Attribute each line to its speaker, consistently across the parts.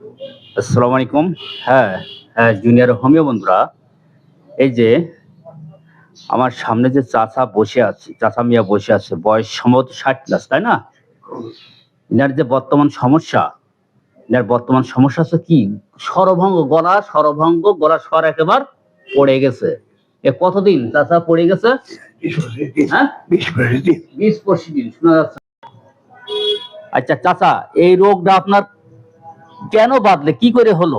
Speaker 1: আসসালামু আলাইকুম। হ্যাঁ হ্যাঁ জুনিয়র হোমিও বন্ধুরা এই যে আমার সামনে যে চাচা বসে আছে চাচা মিয়া বসে আছে বয়স সম্ভবত ষাট প্লাস তাই না? এনার যে বর্তমান সমস্যা এনার বর্তমান সমস্যা আছে কি? স্বরভঙ্গ গলা স্বরভঙ্গ গলা স্বর একেবার পড়ে গেছে। এ কতদিন চাচা পড়ে গেছে? হ্যাঁ?
Speaker 2: বিশ পঁচিশ দিন।
Speaker 1: বিশ পঁচিশ দিন শোনা যাচ্ছে। আচ্ছা চাচা এই রোগটা আপনার কেন বাদলে কি করে হলো?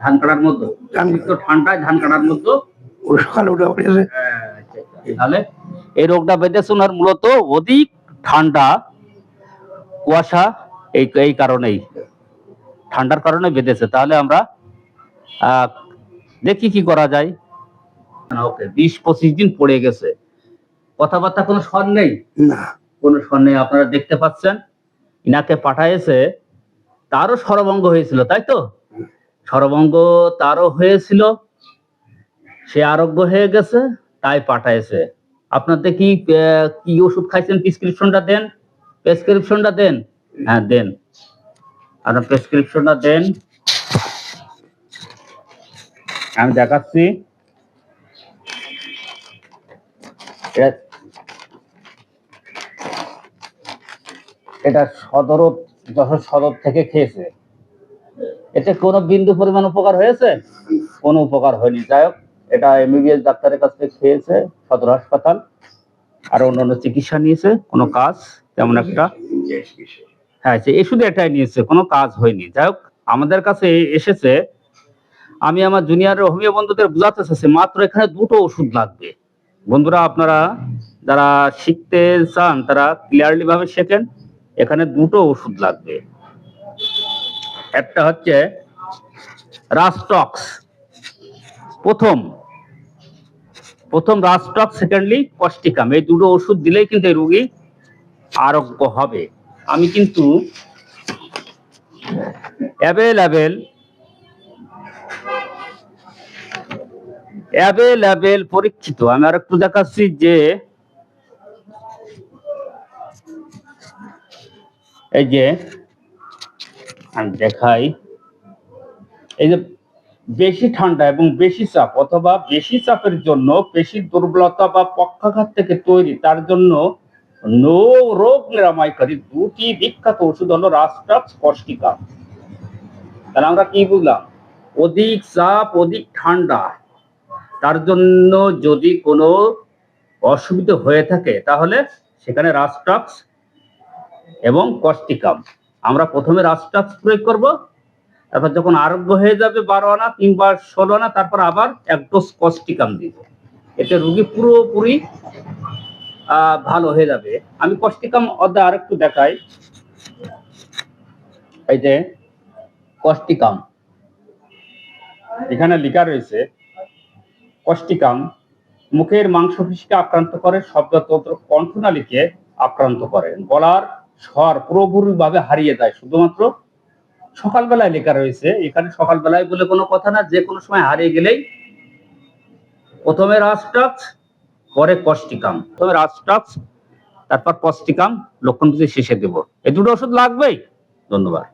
Speaker 2: ধান কাটার মধ্যে।
Speaker 1: ঠান্ডায় ধান কাটার মধ্যে?
Speaker 2: সকালে উঠে পড়েছে
Speaker 1: তাহলে এই রোগটা বেঁধেছে ওনার মূলত অধিক ঠান্ডা কুয়াশা এই এই কারণেই। ঠান্ডার কারণে বেঁধেছে। তাহলে আমরা আহ, দেখি কি করা যায়। ওকে বিশ পঁচিশ দিন পড়ে গেছে। কথাবার্তা কোনো স্বর নেই?
Speaker 2: না।
Speaker 1: কোনো স্বর নেই। আপনারা দেখতে পাচ্ছেন ইনাকে পাঠাইছে তারও স্বরভঙ্গ হয়েছিল, তাই তো? স্বরভঙ্গ তারও হয়েছিল, সে আরোগ্য হয়ে গেছে, তাই পাঠাইছে। আপনাদের কি কি ওষুধ খাইছেন? প্রেসক্রিপশনটা দেন। প্রেসক্রিপশনটা দেন। হ্যাঁ দেন। আপনার প্রেসক্রিপশনটা দেন। আমি দেখাচ্ছি। এটা- এটা সদর যশোর সদর থেকে খেয়েছে। এতে কোনো বিন্দু পরিমাণ উপকার হয়েছে? কোনো উপকার হয়নি। যাই হোক, এটা এমবিবিএস ডাক্তারের কাছ থেকে খেয়েছে, সদর হাসপাতাল। আর অন্যান্য চিকিৎসা নিয়েছে, কোনো কাজ তেমন একটা। হ্যাঁ সে শুধু এটাই নিয়েছে, কোনো কাজ হয়নি। যাই হোক, আমাদের কাছে এসেছে, আমি আমার জুনিয়র হোমিও বন্ধুদের বোঝাতে চাচ্ছি, মাত্র এখানে দুটো ওষুধ লাগবে। বন্ধুরা, আপনারা যারা শিখতে চান, তারা ক্লিয়ারলি ভাবে শেখেন। এখানে দুটো ওষুধ লাগবে। একটা হচ্ছে রাস্টক্স প্রথম প্রথম রাস্টক্স সেকেন্ডলি কস্টিকাম এই দুটো ওষুধ দিলেই কিন্তু এই রোগী আরোগ্য হবে। আমি কিন্তু অ্যাভেলেবেল অ্যাভেলেবেল পরীক্ষিত। আমি আর একটু দেখাচ্ছি যে এই যে আমি দেখাই। এই যে বেশি ঠান্ডা এবং বেশি চাপ অথবা বেশি চাপের জন্য পেশির দুর্বলতা বা পক্ষাঘাত থেকে তৈরি, তার জন্য নো রোগ নিরাময়কারী দুটি বিখ্যাত ওষুধ হলো রাস্টাক্স কষ্টিকা তাহলে আমরা কি বুঝলাম? অধিক চাপ, অধিক ঠান্ডা, তার জন্য যদি কোনো অসুবিধা হয়ে থাকে, তাহলে সেখানে রাস্টাক্স এবং কস্টিকাম আমরা প্রথমে রাস্টাক্স প্রয়োগ করব, তারপর যখন আরোগ্য হয়ে যাবে বারো আনা কিংবা ষোলো আনা, তারপর আবার এক ডোজ কস্টিকাম দিব। এতে রুগী পুরোপুরি ভালো হয়ে যাবে। আমি কস্টিকাম অধ্যায় আরেকটু দেখাই। এই যে কস্টিকাম এখানে লেখা রয়েছে, কষ্টিকাম মুখের মাংসপেশিকে আক্রান্ত করে শব্দতন্ত্র কণ্ঠনালীকে আক্রান্ত করে। গলার স্বর পুরোপুরিভাবে হারিয়ে যায়। শুধুমাত্র সকালবেলায় লেখা রয়েছে। এখানে সকালবেলায় বলে কোনো কথা না, যে কোনো সময় হারিয়ে গেলেই প্রথমে রাস্টাক্স পরে কষ্টিকাম। প্রথমে রাস্টাক্স তারপর কষ্টিকাম, লক্ষণ শেষে দেব। এই দুটো ওষুধ লাগবেই। ধন্যবাদ।